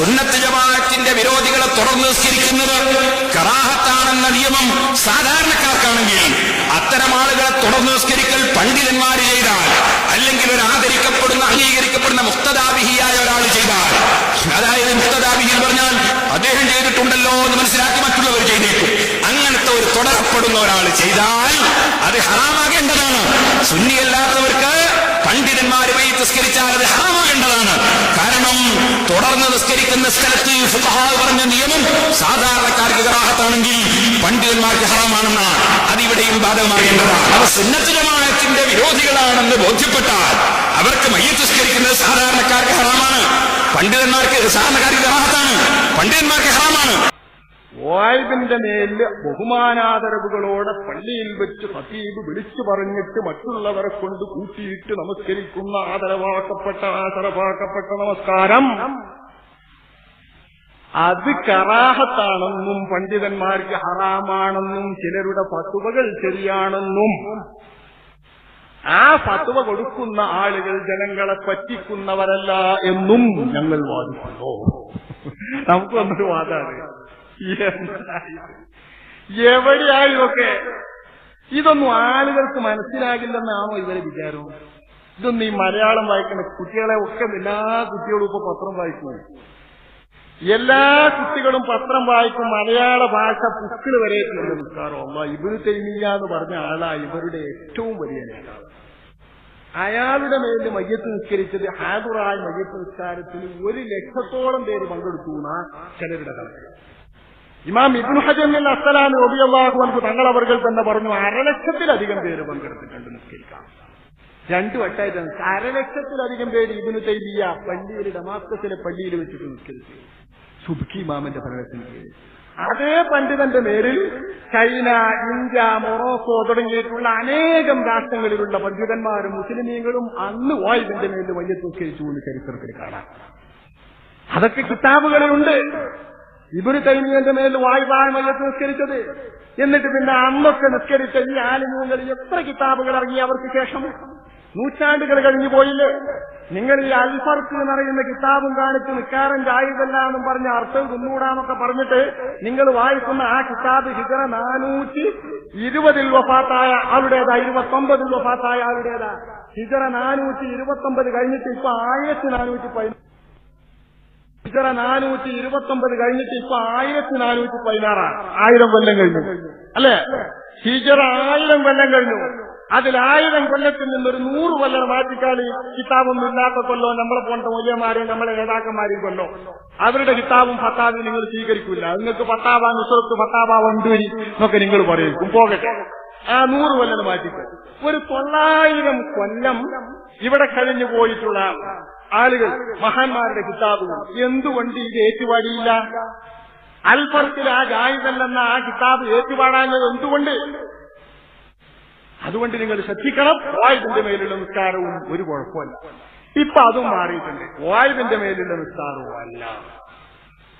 സുന്നത്ത് ജമാഅത്തിന്റെ വിരോധികളെ തുടർന്ന് നിസ്കരിക്കുന്നത് കറാഹത്താണെന്ന നിയമം സാധാരണക്കാർക്കാണെങ്കിൽ അത്തരം ആളുകളെ തുടർന്ന് നിസ്കരിക്കൽ പണ്ഡിതന്മാർ ചെയ്താൽ അല്ലെങ്കിൽ ഒരു ആദരിക്കപ്പെടുന്ന അംഗീകരിക്കപ്പെടുന്ന മുക്തദാബിഹിയായ ഒരാൾ ചെയ്താൽ. അതായത് മുക്തദാബിഹി എന്ന് പറഞ്ഞാൽ അദ്ദേഹം ചെയ്തിട്ടുണ്ടല്ലോ എന്ന് മനസ്സിലാക്കി മറ്റുള്ളവർ ചെയ്തേക്കും. അങ്ങനത്തെ ഒരു തുടരപ്പെടുന്ന ഒരാൾ ചെയ്താൽ അത് ഹറാമാകേണ്ടതാണ്. സുന്നിയല്ലാത്തവർക്ക് പണ്ഡിതന്മാര് പോയി നിസ്കരിച്ചാൽ അത് ഹറാമാകേണ്ടതാണ്. കാരണം തുടർന്ന് നിസ്കരിക്കുന്ന സ്ഥലത്ത് പറഞ്ഞ നിയമം സാധാരണക്കാർക്ക് കറാഹത്താണെങ്കിൽ പണ്ഡിതന്മാർക്ക് ഹറാമാണെന്നാണ് അതിവിടെയും ബാധകമാകേണ്ടതാണ്. അവർ സുന്നത്ത് ജമാഅത്തിന്റെ വിരോധികളാണെന്ന് ബോധ്യപ്പെട്ടാൽ അവർക്ക് മയ്യത്ത് നിസ്കരിക്കുന്നത് സാധാരണക്കാർക്ക് ഹറാമാണ്. പണ്ഡിതന്മാർക്ക് സാധാരണക്കാർക്ക് കറാഹത്താണ് പണ്ഡിതന്മാർക്ക് ഹറാമാണ്. വായുവിന്റെ മേലിൽ ബഹുമാനാദരവുകളോടെ പള്ളിയിൽ വെച്ച് ഹസീബ് വിളിച്ചു പറഞ്ഞിട്ട് മറ്റുള്ളവരെ കൊണ്ട് കൂട്ടിയിട്ട് നമസ്കരിക്കുന്ന ആദരവാക്കപ്പെട്ട ആദരവാക്കപ്പെട്ട നമസ്കാരം. അത് കറാഹത്താണെന്നും പണ്ഡിതന്മാർക്ക് ഹറാമാണെന്നും ചിലരുടെ പത്തുവകൾ ശരിയാണെന്നും ആ ഫത്വ കൊടുക്കുന്ന ആളുകൾ ജനങ്ങളെ പറ്റിക്കുന്നവരല്ല എന്നും ഞങ്ങൾ വാദിക്കുന്നു. നമുക്ക് വന്നൊരു വാദമാണ് എവിടെയായി ഇതൊക്കെ? ഇതൊന്നും ആളുകൾക്ക് മനസ്സിലാകില്ലെന്നാണോ ഇവരെ വിചാരം? ഇതൊന്നും ഈ മലയാളം വായിക്കുന്ന കുട്ടികളെ ഒക്കെ എല്ലാ കുട്ടികളും ഇപ്പൊ പത്രം വായിക്കുന്നത് എല്ലാ കുട്ടികളും പത്രം വായിക്കും മലയാള ഭാഷ പുക്കിൽ വരെ നിസ്കാരമല്ല ഇവർ തെയ്മിയ എന്ന് പറഞ്ഞ ആളാ ഇവരുടെ ഏറ്റവും വലിയ നേതാവ്. അയാളുടെ മേലിൽ മയ്യത്ത് നിസ്കരിച്ചത് ഹാദുറായ മയ്യത്ത് നിസ്കാരത്തിൽ ഒരു ലക്ഷത്തോളം പേര് പങ്കെടുത്തു ചിലരുടെ കണക്ക്. ഇമാം ഇബ്നു ഹജറിൽ അസ്സലാം റബിയല്ലാഹു അൻഹു തങ്ങളവർകൾ തന്നെ പറഞ്ഞു അരലക്ഷത്തിലധികം പേര് പങ്കെടുത്തിട്ടുണ്ട് നിസ്കരിക്കാം രണ്ടു വട്ടായിട്ട് അരലക്ഷത്തിലധികം പേര് ഇബിനു തൈബിയ പള്ളിയിൽ ഡമാസ്കസിലെ പള്ളിയിൽ വെച്ചിട്ട് നിസ്കരിച്ചു സുബ്കി ഇമാമിന്റെ ഭരണത്തിന് കീഴിൽ അതേ പണ്ഡിതന്റെ പേരിൽ ചൈന ഇന്ത്യ മൊറോക്കോ തുടങ്ങിയിട്ടുള്ള അനേകം രാഷ്ട്രങ്ങളിലുള്ള പണ്ഡിതന്മാരും മുസ്ലിമീങ്ങളും അന്ന് വായുവിന്റെ മേലിൽ വലിയ നിസ്കരിച്ചു എന്ന് ചരിത്രത്തിൽ കാണാം. അതൊക്കെ കിതാബുകളിലുണ്ട്. ഇബിന് തൈമിയന്റെ മേൽ മയ്യത്ത് നിസ്കരിച്ചത്. എന്നിട്ട് പിന്നെ അന്നൊക്കെ നിസ്കരിച്ച ഈ ആലിമ്യങ്ങളിൽ എത്ര കിതാബുകൾ ഇറങ്ങി അവർക്ക് ശേഷം? നൂറ്റാണ്ടുകൾ കഴിഞ്ഞു പോയില്ലേ? നിങ്ങൾ ഈ അൽഫർക്ക് എന്ന് പറയുന്ന കിതാബും കാണിച്ച് നിക്കാരൻ ചായതല്ല എന്നും പറഞ്ഞ അർത്ഥം കുന്നൂടാന്നൊക്കെ പറഞ്ഞിട്ട് നിങ്ങൾ വായിക്കുന്ന ആ കിതാബ് ഹിജറ നാനൂറ്റി ഇരുപതിൽ വഫാത്തായ ആളുടേതാ ഇരുപത്തൊമ്പതിൽ വഫാത്തായ ആളുടേതാ. ഹിജറ നാനൂറ്റി ഇരുപത്തൊമ്പത് കഴിഞ്ഞിട്ട് ഇപ്പൊ ആയിരത്തി നാനൂറ്റി പതിനാറ് ഹിജറ നാനൂറ്റി ഇരുപത്തൊമ്പത് കഴിഞ്ഞിട്ട് ഇപ്പൊ ആയിരത്തി നാനൂറ്റി പതിനാറാണ് ആയിരം കൊല്ലം കഴിഞ്ഞു. അല്ലെ? ഹിജറ ആയിരം കൊല്ലം കഴിഞ്ഞു. അതിൽ ആയിരം കൊല്ലത്തിൽ നിന്നൊരു നൂറ് കൊല്ലം മാറ്റിക്കാളി കിതാബൊന്നും ഇല്ലാത്ത കൊല്ലോ. നമ്മളെ പോണ്ട മൂല്യന്മാരെയും നമ്മളെ നേതാക്കന്മാരെയും കൊല്ലോ. അവരുടെ കിതാബും ഫത്താബും നിങ്ങൾ സ്വീകരിക്കില്ല നിങ്ങൾക്ക് ഫത്താബ നുസറത്ത് ഫത്താബ വണ്ടൂരി എന്നൊക്കെ നിങ്ങൾ പറയും. പോകട്ടെ. ആ നൂറ് കൊല്ലം മാറ്റിക്കോ ഒരു തൊള്ളായിരം കൊല്ലം ഇവിടെ കഴിഞ്ഞു പോയിട്ടുള്ള ആളുകൾ മഹാന്മാരുടെ കിതാബുകൾ എന്തുകൊണ്ട് ഇത് ഏറ്റുപാടിയില്ല? അൽഫർത്തിൽ ആ ജായുതല്ലെന്ന ആ കിതാബ് ഏറ്റുപാടാഞ്ഞത് എന്തുകൊണ്ട്? അതുകൊണ്ട് നിങ്ങൾ ശ്രദ്ധിക്കണം. വായുവിന്റെ മേലുള്ള നിസ്കാരവും ഒരു കുഴപ്പമല്ല ഇപ്പൊ അതും മാറിയിട്ടുണ്ട്. വായുവിന്റെ മേലുള്ള നിസ്കാരവും അല്ല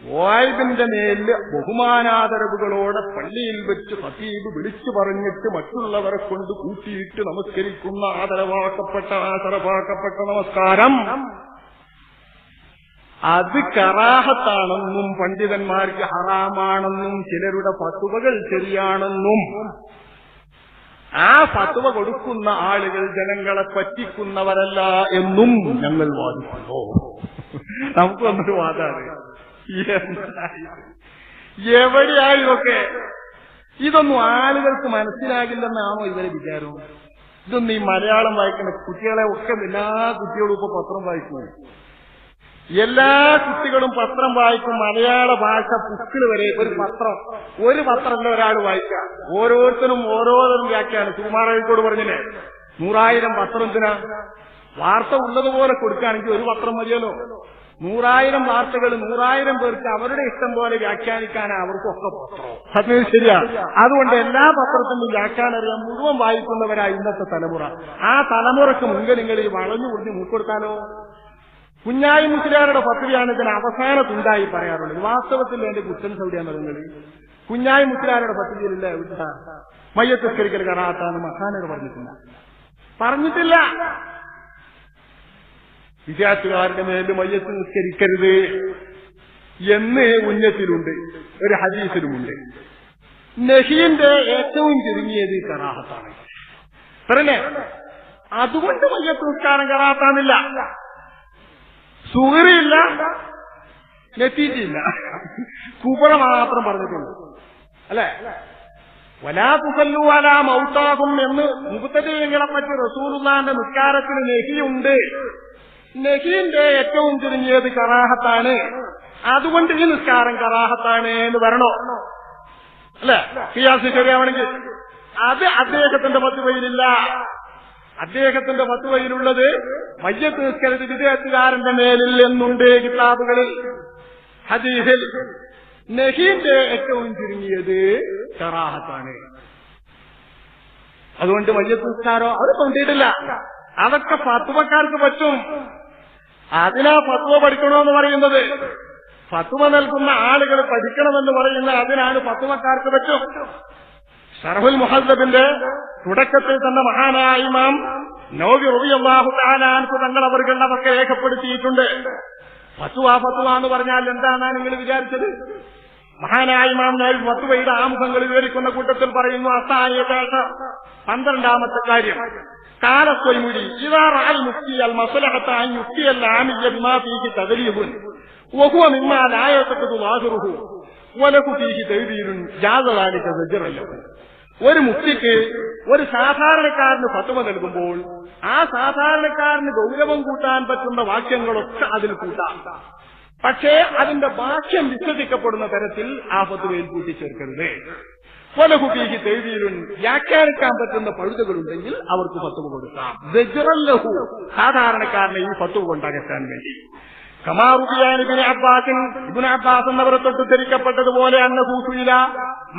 വായുവിന്റെ മേലിൽ ബഹുമാനാദരവുകളോടെ പള്ളിയിൽ വെച്ച് ഹസീബ് വിളിച്ചു പറഞ്ഞിട്ട് മറ്റുള്ളവരെ കൊണ്ട് കൂട്ടിയിട്ട് നമസ്കരിക്കുന്ന ആദരവാക്കപ്പെട്ട ആദരവാക്കപ്പെട്ട നമസ്കാരം. അത് കറാഹത്താണെന്നും പണ്ഡിതന്മാർക്ക് ഹറാമാണെന്നും ചിലരുടെ പത്തുവകൾ ശരിയാണെന്നും ആ പത്തുവ കൊടുക്കുന്ന ആളുകൾ ജനങ്ങളെ പറ്റിക്കുന്നവരല്ല എന്നും ഞങ്ങൾ വാദിക്കുന്നു. നമുക്ക് വന്നൊരു വാദമാണ് എവിടെയായി ഇതൊക്കെ ഇതൊന്നും ആളുകൾക്ക് മനസ്സിലാകില്ലെന്നാണോ ഇവരെ വിചാരം? ഇതൊന്നും ഈ മലയാളം വായിക്കുന്ന കുട്ടികളെ ഒക്കെ എല്ലാ കുട്ടികളും ഇപ്പൊ പത്രം വായിക്കുന്നത് എല്ലാ കുട്ടികളും പത്രം വായിക്കും മലയാള ഭാഷ പുക്കിൽ വരെ ഒരു പത്രം ഒരു പത്രമല്ല ഒരാൾ വായിക്കാം ഓരോരുത്തരും ഓരോരുത്തരും വ്യാഖ്യാനം. സുകുമാരഴിക്കോട് പറഞ്ഞില്ലേ? നൂറായിരം പത്രത്തിനാ വാർത്ത ഉള്ളതുപോലെ കൊടുക്കുകയാണെങ്കിൽ ഒരു പത്രം മതിയല്ലോ. നൂറായിരം വാർത്തകൾ നൂറായിരം പേർക്ക് അവരുടെ ഇഷ്ടം പോലെ വ്യാഖ്യാനിക്കാൻ അവർക്കൊക്കെ പത്രം. അത് ശരിയാ. അതുകൊണ്ട് എല്ലാ പത്രത്തിനും വ്യാഖ്യാനം അറിയാൻ മുഴുവൻ വായിക്കുന്നവരാ ഇന്നത്തെ തലമുറ. ആ തലമുറയ്ക്ക് മുൻകെ നിങ്ങൾ ഈ വളഞ്ഞു കുറിഞ്ഞ് മുക്കൊടുത്താലോ കുഞ്ഞായി മുസ്ലിയാരുടെ പത്രികയാണ് ഇതിന് അവസാനത്തുണ്ടായി പറയാറുള്ളത്. വാസ്തവത്തിൽ എന്റെ കുറ്റൻ സൗദിയാണ് നിങ്ങൾ കുഞ്ഞായി മുസ്ലിയാരുടെ പത്രികയിലില്ല വിട്ട? മയ്യത്തസ്കരിക്കൽ കറാത്താന്ന് മഹാനർ പറഞ്ഞിട്ടില്ല. പറഞ്ഞിട്ടില്ല. വിദ്യാർത്ഥികാരുടെ മേലെ മയ്യത്ത് നിസ്കരിക്കരുത് എന്ന് ഉന്നത്തിലുണ്ട്. ഒരു ഹദീസിലുമുണ്ട്. നഹീന്റെ ഏറ്റവും ചുരുങ്ങിയത് കറാഹത്താണ്. പറഞ്ഞേ അതുകൊണ്ട് മയ്യത്ത് നിസ്കാരം കറാത്താന്നില്ല. സുഹറിയില്ല നെറ്റീറ്റിയില്ല കുബറ മാത്രം പറഞ്ഞിട്ടുണ്ട്. അല്ലെ? വലാ അല മൗത്താകും എന്ന് മുപ്പത്തതികളെ പറ്റി റസൂലുള്ളാന്റെ നിസ്കാരത്തിന് നെഹിയുണ്ട് നെഹിന്റെ ഏറ്റവും ചുരുങ്ങിയത് കറാഹത്താണ്. അതുകൊണ്ട് ഈ നിസ്കാരം കറാഹത്താണ് എന്ന് വരണോ? അല്ലെ? ഫിയാസ് ശരിയാവണമെങ്കിൽ അത് അദ്ദേഹത്തിന്റെ പത്തുവയിലില്ല അദ്ദേഹത്തിന്റെ പത്തുവയിലുള്ളത് മയ്യത്ത് നിസ്കരിച്ച് വിദേഹത്തുകാരന്റെ മേലിൽ എന്നുണ്ട് കിതാബുകളിൽ. ഹദീസിൽ നഹീന്റെ ഏറ്റവും ചുരുങ്ങിയത് കറാഹത്താണ്. അതുകൊണ്ട് മയ്യത്ത് നിസ്കാരോ അത് കൊണ്ടിട്ടില്ല അതൊക്കെ ഫത്വക്കാർക്ക് പറ്റും. അതിനാ ഫത്വ പഠിക്കണമെന്ന് പറയുന്നത്. ഫത്വ നൽകുന്ന ആളുകൾ പഠിക്കണമെന്ന് പറയുന്ന അതിനാണ് ഫത്വക്കാർക്ക് പറ്റും. ഷർഹുൽ മുഹദ്ദബിന്റെ തുടക്കത്തിൽ തന്നെ മഹാനായ ഇമാം നൗബി റബിയല്ലാഹു താനാൻസ് തങ്ങൾ അവർക്കുള്ള അതൊക്കെ രേഖപ്പെടുത്തിയിട്ടുണ്ട്. ഫത്വ ഫത്വ എന്ന് പറഞ്ഞാൽ എന്താണ് നിങ്ങൾ വിചാരിച്ചത്? മഹാനായ ഇമാം നൗബി ഫത്വയുടെ ആമുഖങ്ങൾ വിവരിക്കുന്ന കൂട്ടത്തിൽ പറയുന്നു അസായ പേഷ പന്ത്രണ്ടാമത്തെ കാര്യം കാലസ്വൈമുരി ഇതാറാൽ മുക്തി അൽ മസലഹത്താൻ യുക്തി അൽ ആമിയ ബിമാ ഫീഹി തദരീബുൻ وهو مما لا يعتقد ظاهره وله فيه تأويل جاز ذلك زجرا له ഒരു മുക്തിക്ക് ഒരു സാധാരണക്കാരന് ഫത്വ നൽകുമ്പോൾ ആ സാധാരണക്കാരന് ഗൗരവം കൂട്ടാൻ പറ്റുന്ന വാക്യങ്ങളൊക്കെ അതിൽ കൂട്ടാം പക്ഷേ അതിന്റെ ഭാഷ്യം വിശ്വസിക്കപ്പെടുന്ന തരത്തിൽ ആ ഫത്വയിൽ കൂട്ടിച്ചേർക്കരുത് കൊലഹുബീഹി തെഴുതിയിലും വ്യാഖ്യാനിക്കാൻ പറ്റുന്ന പഴുതുകളുണ്ടെങ്കിൽ അവർക്ക് പത്തു കൊടുക്കാം. സാധാരണക്കാരനെ ഈ ഫത്വ കൊണ്ടകറ്റാൻ വേണ്ടി. കമാറുബിയാനിബിന് അബ്ബാസിൻ ഇബിന് അബ്ബാസ് എന്നവരെ തൊട്ട് ധരിക്കപ്പെട്ടതുപോലെ അന്ന സൂഫിയില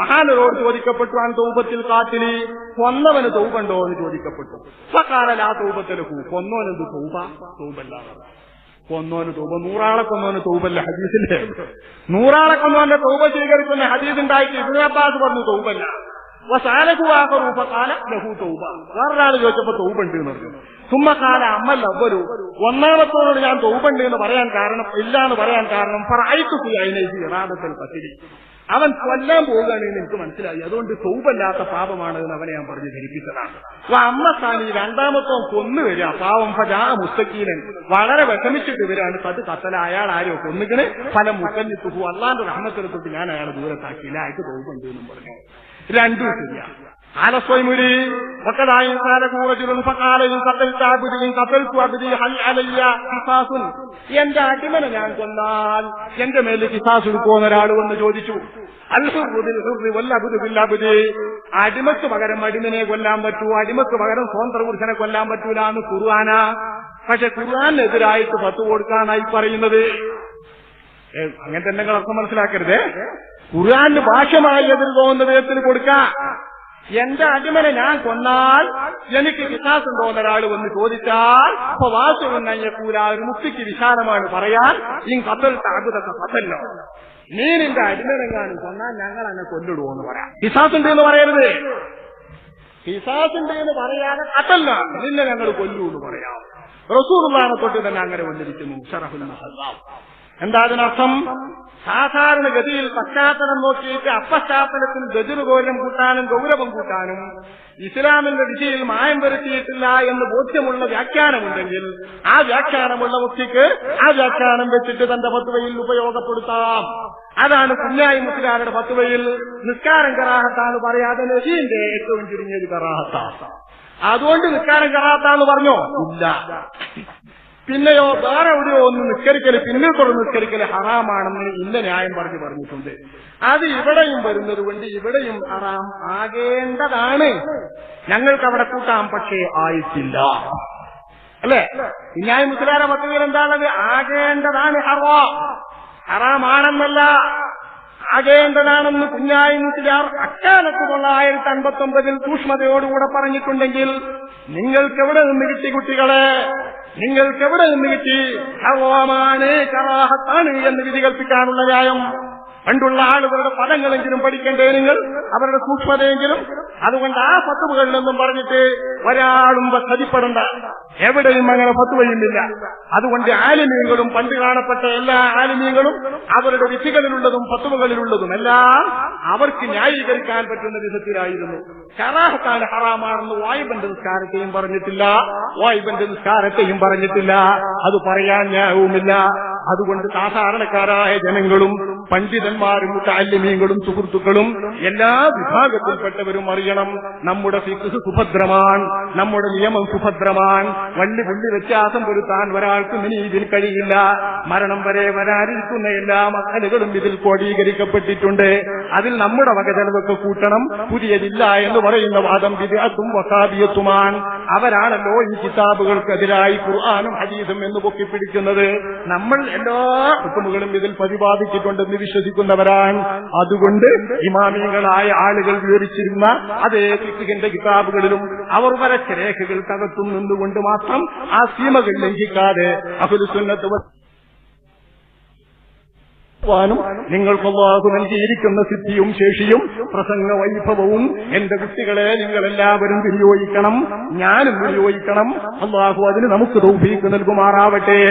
മഹാനരോട് ചോദിക്കപ്പെട്ടു അൻ തൗപത്തിൽ കാട്ടിലി? കൊന്നവന് തൗബുണ്ടോ എന്ന് ചോദിക്കപ്പെട്ടു. സക്കാലൽ ആ തൗബത്തിൽ കൊന്നോനെന്ത് തൗപ തൗബല്ല കൊന്നോന് തൂപ നൂറാളെ കൊന്നോന് തൂപല്ല ഹദീസിന്റെ നൂറാളെ കൊന്നോന്റെ തൂപ സ്വീകരിക്കുന്ന ഹദീസ് ഉണ്ടായിട്ട് ഇബിന് അബ്ബാസ് പറഞ്ഞു തൗബല്ല. വേറൊരാൾ ചോദിച്ചപ്പോ തൗബുണ്ട് എന്ന് പറഞ്ഞു. സുമ്മക്കാല അമ്മല്ല ഒരു ഒന്നാമത്തോട് ഞാൻ തൗബുണ്ട് എന്ന് പറയാൻ കാരണം ഇല്ല എന്ന് പറയാൻ കാരണം പറയത്തുകി അതിനേക്ക് ഇറാദത്തിൽ പത്തിരി അവൻ കൊല്ലാൻ പോവുകയാണെന്ന് എനിക്ക് മനസ്സിലായി. അതുകൊണ്ട് തൗബല്ലാത്ത പാപമാണ് എന്ന് അവനെ ഞാൻ പറഞ്ഞു ധരിപ്പിച്ചതാണ്. അപ്പൊ അമ്മ സ്ഥാനി രണ്ടാമത്തോ കൊന്നു വരിക. പാവം ഫജാ മുസ്തക്കീനൻ വളരെ വിഷമിച്ചിട്ട് വരികയാണ്. അത് കത്തല അയാൾ ആരോ കൊന്നുകിന് പല മുക്കഞ്ഞിത്തുഹു അള്ളാന്റെ റഹ്മത്തിനെ ഞാൻ അയാളെ ദൂരത്താക്കിയില്ല അയാൾക്ക് തോപ്പുണ്ട് എന്നും പറഞ്ഞു. രണ്ടും ശരിയാ. ആലസ്വൈമുരി എന്റെ അടിമനെ ഞാൻ കൊന്നാൽ എന്റെ മേലിൽ കിസാസ് എടുക്കുമെന്ന് ഒരാൾ വന്ന് ചോദിച്ചു അടിമക്ക് പകരം അടിമനെ കൊല്ലാൻ പറ്റൂ അടിമക്ക് പകരം സ്വതന്ത്ര പുരുഷനെ കൊല്ലാൻ പറ്റൂല എന്ന് പക്ഷെ ഖുർആാനെതിരായിട്ട് പത്ത് കൊടുക്കാനായി പറയുന്നത് അങ്ങനത്തെ എന്തെങ്കിലും അർത്ഥം മനസ്സിലാക്കരുതേ. ഖുർആാന് ഭാഷമായി എതിർ തോന്നുന്ന വിധത്തിൽ കൊടുക്കാം. എന്റെ അടിമനെ ഞാൻ കൊന്നാൽ എനിക്ക് വിശ്വാസം തോന്നുന്ന ഒരാൾ വന്ന് ചോദിച്ചാൽ അപ്പൊ വാസുവെന്നൂല ഒരു മുക്തിക്ക് വിശാലമാണ് പറയാൻ. ഈ കത്തൽ താകുതൊക്കെ കത്തല്ലോ നീ നിന്റെ അടിമനെങ്ങാനും കൊന്നാൽ ഞങ്ങൾ എന്നെ കൊല്ലിടുവോ എന്ന് പറയാം വിശ്വാസുണ്ട് എന്ന് പറയരുത്. വിശ്വാസുണ്ട് എന്ന് പറയാതെ കത്തല്ല നിന്നെ ഞങ്ങൾ കൊല്ലൂ എന്ന് പറയാം. റസൂർദാനെ തൊട്ട് തന്നെ അങ്ങനെ വന്നിരിക്കുന്നു ഷറഫുൽ. എന്താ അതിനർത്ഥം സാധാരണഗതിയിൽ പശ്ചാത്തലം നോക്കിയിട്ട് അപ്പശ്ചാത്തലത്തിൽ ഗജുരുഗോലം കൂട്ടാനും ഗൗരവം കൂട്ടാനും ഇസ്ലാമിന്റെ ദിശയിൽ മായം വരുത്തിയിട്ടില്ല എന്ന് ബോധ്യമുള്ള വ്യാഖ്യാനമുണ്ടെങ്കിൽ ആ വ്യാഖ്യാനമുള്ള വ്യക്തിക്ക് ആ വ്യാഖ്യാനം വെച്ചിട്ട് തന്റെ പത്തുവയിൽ ഉപയോഗപ്പെടുത്താം. അതാണ് കുഞ്ഞായി മുസ്ലിയാരുടെ പത്തുവയിൽ നിസ്കാരം കറാഹത്താണ് പറയാതെ നബീന്റെ ഏറ്റവും ചുരുങ്ങിയത് കറാഹത്താണ്. അതുകൊണ്ട് നിസ്കാരം കറാഹത്താന്ന് പറഞ്ഞോ? ഇല്ല. പിന്നെയോ വേറെ എവിടെയോ ഒന്ന് നിസ്കരിക്കൽ പിന്നിൽ തുടർന്ന് നിസ്കരിക്കൽ ഹറാമാണെന്ന് ഇന്ന ന്യായം പറഞ്ഞു പറഞ്ഞിട്ടുണ്ട്. അത് ഇവിടെയും വരുന്നത് കൊണ്ട് ഇവിടെയും ഹറാം ആകേണ്ടതാണ്. ഞങ്ങൾക്ക് അവിടെ കൂട്ടാം പക്ഷേ ആയിട്ടില്ല. അല്ലേ? ന്യായ മുസ്ലാര പദ്ധതിയിൽ എന്താണത്? ആകേണ്ടതാണ് ഹറാം. ഹറാമാണെന്നല്ല ആകേണ്ടതാണെന്ന് കുഞ്ഞായി മുസ്ലിയാർ അക്കാലത്ത് തൊള്ളായിരത്തി അൻപത്തി ഒമ്പതിൽ സൂക്ഷ്മതയോടുകൂടെ പറഞ്ഞിട്ടുണ്ടെങ്കിൽ നിങ്ങൾക്ക് എവിടെ നിന്ന് കിട്ടി കുട്ടികളെ? നിങ്ങൾക്ക് എവിടെ നിന്ന് കിട്ടി? ഹവാമാനേ കറാഹത്താണ് എന്ന് വിധി കൽപ്പിക്കാനുള്ള ന്യായം. പണ്ടുള്ള ആളുകളുടെ പദങ്ങളെങ്കിലും പഠിക്കേണ്ടേ നിങ്ങൾ? അവരുടെ സൂക്ഷ്മതയെങ്കിലും? അതുകൊണ്ട് ആ ഫത്തുവകളിൽ നിന്നും പറഞ്ഞിട്ട് ഒരാളും സതിപ്പെടണ്ട എവിടെയും അങ്ങനെ ഫത്തുവയുമില്ല അതുകൊണ്ട് ആലിമീങ്ങളും പണ്ട് കാണപ്പെട്ട എല്ലാ ആലിമീങ്ങളും അവരുടെ വിധികളിലുള്ളതും ഫത്തുവകളിലുള്ളതും എല്ലാം അവർക്ക് ന്യായീകരിക്കാൻ പറ്റുന്ന വിധത്തിലായിരുന്നു. കറാഹത്താൻ ഹറാമാണെന്ന് വായുബന്റെ നിസ്കാരത്തെയും പറഞ്ഞിട്ടില്ല. വായുബന്റെ നിസ്കാരത്തെയും പറഞ്ഞിട്ടില്ല. അത് പറയാൻ ന്യായവുമില്ല. അതുകൊണ്ട് സാധാരണക്കാരായ ജനങ്ങളും പണ്ഡിതന്മാരും താല്യമീങ്ങളും സുഹൃത്തുക്കളും എല്ലാ വിഭാഗത്തിൽപ്പെട്ടവരും അറിയണം നമ്മുടെ ഫിക്സ് സുഭദ്രമാണ് നമ്മുടെ നിയമം സുഭദ്രമാണ് വള്ളി പുള്ളി വ്യത്യാസം വരുത്താൻ ഒരാൾക്ക് ഇനി ഇതിൽ കഴിയില്ല. മരണം വരെ വരാനിരിക്കുന്ന എല്ലാ മക്കളുകളും ഇതിൽ കോടീകരിക്കപ്പെട്ടിട്ടുണ്ട് അതിൽ നമ്മുടെ വകചെലവൊക്കെ കൂട്ടണം. പുതിയതില്ല എന്ന് പറയുന്ന വാദം വിദ്യാത്തും വസാബിയത്തുമാണ് അവരാണല്ലോ ഈ കിതാബുകൾക്കെതിരായി ഖുർആാനും ഹദീസും എന്ന് പൊക്കിപ്പിടിക്കുന്നത്. നമ്മൾ എല്ലാ ഹുക്കുമുകളും ഇതിൽ പ്രതിപാദിച്ചിട്ടുണ്ടെന്ന് വിശ്വസിക്കുന്നവരാണ്. അതുകൊണ്ട് ഇമാമിയങ്ങളായ ആളുകൾ വിവരിച്ചിരുന്ന അതേ ഫിഖിന്റെ കിതാബുകളിലും അവർ വരച്ച രേഖകൾക്കകത്തും നിന്നുകൊണ്ട് മാത്രം ആ സീമകൾ ലംഘിക്കാതെ അഹുലുസുന്നത്ത് വ- വാനും നിങ്ങൾക്ക് അള്ളാഹു നൽകിയിരിക്കുന്ന സിദ്ധിയും ശേഷിയും പ്രസംഗ വൈഭവവും എന്റെ കുട്ടികളെ നിങ്ങൾ എല്ലാവരും വിനിയോഗിക്കണം ഞാനും വിനിയോഗിക്കണം. അള്ളാഹു അതിന് നമുക്ക് തൗഫീക്ക് നൽകുമാറാവട്ടെ.